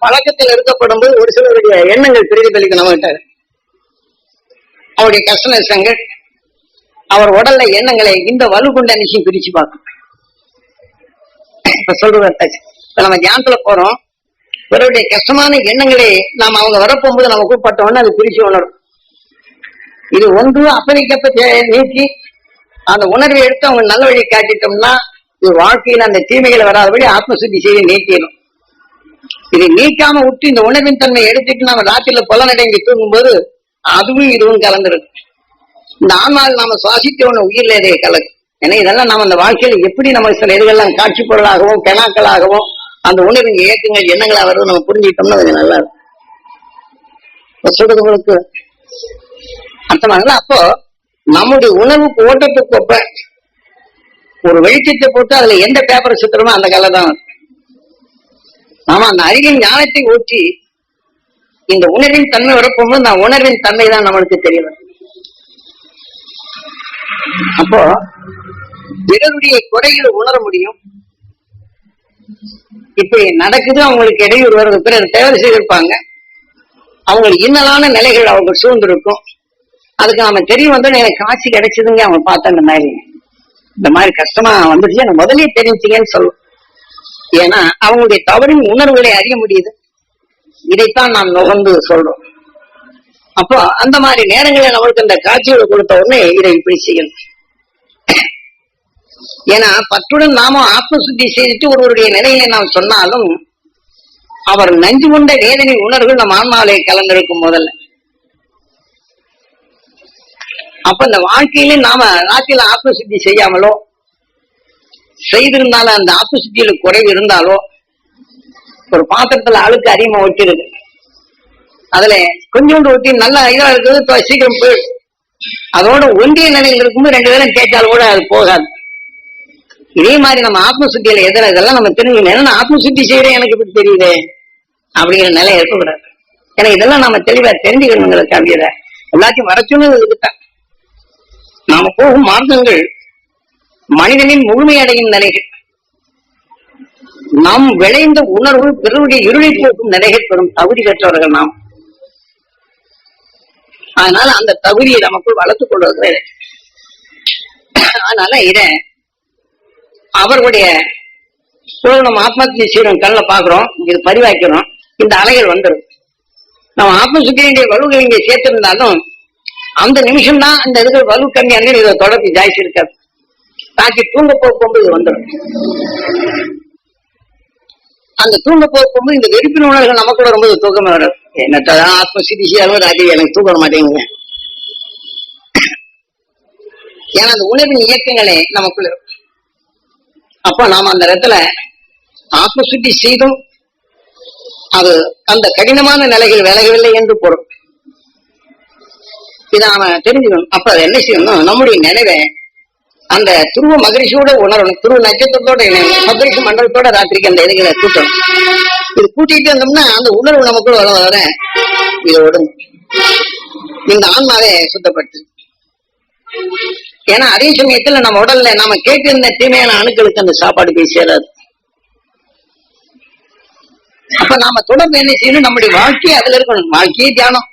பழக்கத்தில் இருக்கப்படும் போது ஒரு சிலருடைய எண்ணங்கள் பிரதிபலிக்கும் நம்மகிட்ட அவருடைய கஷ்ட நஷ்டங்கள் அவர் உடல்ல எண்ணங்களை இந்த வலு கொண்ட நிச்சயம் பிரிச்சு பார்க்கும். இப்ப சொல்றது இப்ப நம்ம தியானத்துல போறோம். இவருடைய கஷ்டமான எண்ணங்களை நாம் அவங்க வரப்போகும்போது நம்ம கூப்பிட்டோம்னா அது பிரிச்சு உணரும். இது ஒன்று அப்பதைக்கப்ப நீக்கி அந்த உணர்வை எடுத்து அவங்க நல்ல வழி காட்டிட்டோம்னா இது வாழ்க்கையில அந்த தீமைகளை வராதபடி ஆத்மசுத்தி செய்து நீக்கிடும் இதை நீக்காம விட்டு இந்த உணவின் தன்மை எடுத்துட்டு நம்ம ராத்திரில புலனடங்கி தூங்கும்போது அதுவும் இதுவும் கலந்துருக்கு இந்த ஆன்மாவில் நாம சுவாசித்த ஒண்ணு உயிர்ல இதை கலக்கு. ஏன்னா இதெல்லாம் நம்ம அந்த வாழ்க்கையில எப்படி நம்ம சில இதுகள்லாம் காட்சி பொருளாகவும் பெணாக்களாகவும் அந்த உணவின் இயக்கங்கள் எண்ணங்களா வருது நம்ம புரிஞ்சுக்கிட்டோம்னா அது நல்லா இருக்கும். இப்ப உங்களுக்கு அர்த்தமாகல அப்போ நம்முடைய உணவு ஓட்டத்துக்கு ஒப்ப ஒரு வெளிச்சத்தை போட்டு அதுல எந்த பேப்பர் சுத்துறமோ அந்த கலர் தான் இருக்கும். நாம அந்த அறிவின் ஞானத்தை ஊற்றி இந்த உணர்வின் தன்மை வரப்போகும்போது அந்த உணர்வின் தன்மை தான் நம்மளுக்கு தெரியல அப்போ பிறருடைய குறைகளை உணர முடியும். இப்படி நடக்குது அவங்களுக்கு இடையூறு வர்றது. பிறர் தேவை செய்திருப்பாங்க. அவங்களுக்கு இன்னலான நிலைகள் அவங்க சூழ்ந்திருக்கும். அதுக்கு நாம தெரிய வந்தோம் எனக்கு காட்சி கிடைச்சதுங்க அவங்க பார்த்த அந்த மாதிரி. இந்த மாதிரி கஷ்டமா வந்துச்சு எனக்கு முதலே தெரிஞ்சுங்கன்னு சொல்லும். ஏன்னா அவங்களுடைய தவறின் உணர்வுகளை அறிய முடியுது. இதைத்தான் நாம் நுகர்ந்து சொல்றோம். அப்போ அந்த மாதிரி நேரங்களில் நம்மளுக்கு அந்த காட்சிகளை கொடுத்த உடனே இதை இப்படி செய்யணும். ஏன்னா பற்றுடன் நாம ஆத்மசுத்தி செய்துட்டு ஒருவருடைய நிலையில நாம் சொன்னாலும் அவர் நஞ்சு கொண்ட வேதனை உணர்வு நம் ஆன்மாவிலே கலந்திருக்கும் முதல்ல. அப்ப இந்த வாழ்க்கையில நாம ராத்திரில ஆத்ம சுத்தி செய்யாமலோ செய்திருந்தாலும் அந்த ஆத்ம சுத்தியில குறைவு இருந்தாலோ ஒரு பாத்திரத்துல அழுக்கு அதிகமா ஒட்டிருக்கு அதுல கொஞ்சோண்டு ஒட்டி நல்லா இதா இருக்குது சீக்கிரம் போயிடும் அதோட ஒன்றிய நிலையில் இருக்கும்போது ரெண்டு பேரும் கேட்டாலும் கூட அது போகாது. இதே மாதிரி நம்ம ஆத்ம சுத்தியில எதிர இதெல்லாம் நம்ம தெரிஞ்சுக்கணும். ஏன்னா ஆத்ம சுத்தி செய்யறேன் எனக்கு இப்படி தெரியுது அப்படிங்கிற நிலை இருக்கக்கூடாது. ஏன்னா இதெல்லாம் நம்ம தெளிவா தெரிஞ்சுக்கணுங்கிறது அப்படியத எல்லாத்தையும் வர சொன்னது இதுக்குத்தான் நாம போகும் மார்க்கங்கள் மனிதனின் முழுமையடையும் நிலைகள். நாம் விளைந்த உணர்வு பிறருடைய இருளை போக்கும் நிலைகள் பெறும் தகுதி பெற்றவர்கள் நாம். அதனால அந்த தகுதியை நமக்குள் வளர்த்துக் கொள்வது அதனால இத அவர்களுடைய இப்போ நம்ம ஆத்மஹத்தியை செய்யறோம் கண்ணில் பாக்குறோம் இது பதிவாக்கிறோம் இந்த அலைகள் வந்துடும். நம்ம ஆத்ம சுத்தியுடைய வலுகள் இங்கே சேர்த்திருந்தாலும் அந்த நிமிஷம் தான் அந்த இதுகள் வலு கம்மியான இதை தொடர்பு ஜாய்ச்சி இருக்காது தாக்கி தூங்க போகும்போது இது வந்துடும். அந்த தூங்க போகும்போது இந்த வெறுப்பின் உணர்வுகள் நமக்குள்ள ரொம்ப தூக்கமே வரும். என்னத்தான் ஆத்ம சிகிச்சையாலும் செய்யாலும் எனக்கு தூக்க மாட்டேங்குங்க ஏன்னா அந்த உணர்வின் இயக்கங்களே நமக்குள்ள அப்ப நாம அந்த இடத்துல ஆத்ம சுத்தி செய்தும் அது அந்த கடினமான நிலைகள் விலகவில்லை என்று பொருள். இதை நாம தெரிஞ்சுக்கணும். அப்ப அதை என்ன செய்யணும் நம்முடைய நினைவை அந்த துருவ மகிழ்ச்சியோட உணரணும். துருவ நட்சத்திரத்தோட இணையணும். மகிழ்ச்சி மண்டலத்தோட ராத்திரிக்கு அந்த இதுகளை கூட்டணும். இது கூட்டிட்டு இருந்தோம்னா அந்த உணர்வு நமக்குள்ள வர வர இது இந்த ஆன்மாவே சுத்தப்படுத்து. ஏன்னா அதே சமயத்துல நம்ம உடல்ல நாம கேட்டிருந்த தீமையான அணுக்களுக்கு அந்த சாப்பாடு போய் சேராது. அப்ப நாம தொடர்ந்து என்ன செய்யணும்? நம்முடைய வாழ்க்கையே அதுல இருக்கணும். வாழ்க்கையே தியானம்.